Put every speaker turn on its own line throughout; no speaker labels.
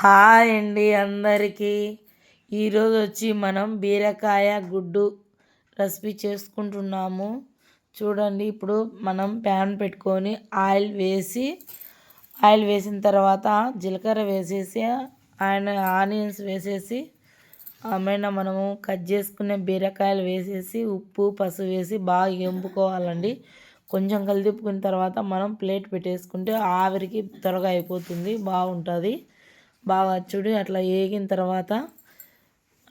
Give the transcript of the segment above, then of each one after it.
Hi అండి అందరికీ. ఈరోజు వచ్చి మనం బీరకాయ గుడ్డు రెసిపీ చేసుకుంటున్నాము. చూడండి ఇప్పుడు మనం ప్యాన్ పెట్టుకొని ఆయిల్ వేసి ఆయిల్ వేసిన తర్వాత జీలకర్ర వేసేసి ఆయన ఆనియన్స్ వేసేసి ఆమెన మనము కట్ చేసుకునే బీరకాయలు వేసేసి ఉప్పు పసుపు వేసి బాగా ఎంపుకోవాలండి. కొంచెం కలిదిప్పుకున్న తర్వాత మనం ప్లేట్ పెట్టేసుకుంటే ఆవిరికి త్వరగా అయిపోతుంది బాగుంటుంది. బాగా చూడు అట్లా వేగిన తర్వాత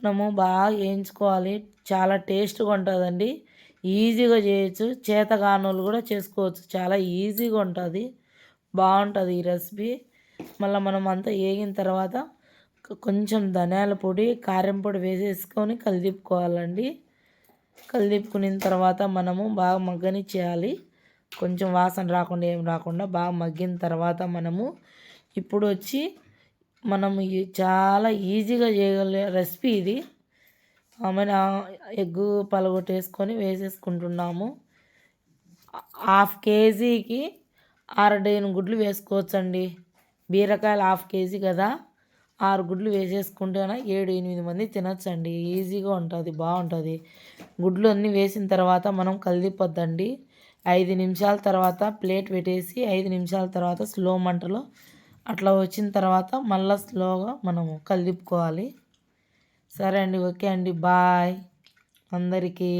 మనము బాగా వేయించుకోవాలి. చాలా టేస్ట్గా ఉంటుందండి. ఈజీగా చేయొచ్చు. చేతగానులు కూడా చేసుకోవచ్చు. చాలా ఈజీగా ఉంటుంది. బాగుంటుంది ఈ రెసిపీ. మళ్ళీ మనం అంతా వేగిన తర్వాత కొంచెం ధనియాల పొడి కారం పొడి వేసేసుకొని కలిదిప్పుకోవాలండి. కలిదిప్పుకున్న తర్వాత మనము బాగా మగ్గని చేయాలి కొంచెం వాసన రాకుండా ఏం రాకుండా బాగా మగ్గిన తర్వాత మనము ఇప్పుడు వచ్చి మనం చాలా ఈజీగా చేయగలిగే రెసిపీ ఇది. ఆమెను ఎగ్గు పలగొట్టేసుకొని వేసేసుకుంటున్నాము. హాఫ్ కేజీకి ఆరు గుడ్లు వేసుకోవచ్చండి. బీరకాయలు హాఫ్ కేజీ కదా. ఆరు గుడ్లు వేసేసుకుంటేనే ఏడు ఎనిమిది మంది తినచ్చండి. ఈజీగా ఉంటుంది బాగుంటుంది. గుడ్లు అన్నీ వేసిన తర్వాత మనం కలిదిపోద్దండి ఐదు నిమిషాల తర్వాత ప్లేట్ పెట్టేసి ఐదు నిమిషాల తర్వాత స్లో మంటలో అట్లా వచ్చిన తర్వాత మళ్ళీ స్లోగా మనము కలిపుకోవాలి సరే అండి ఓకే అండి బాయ్. అందరికీ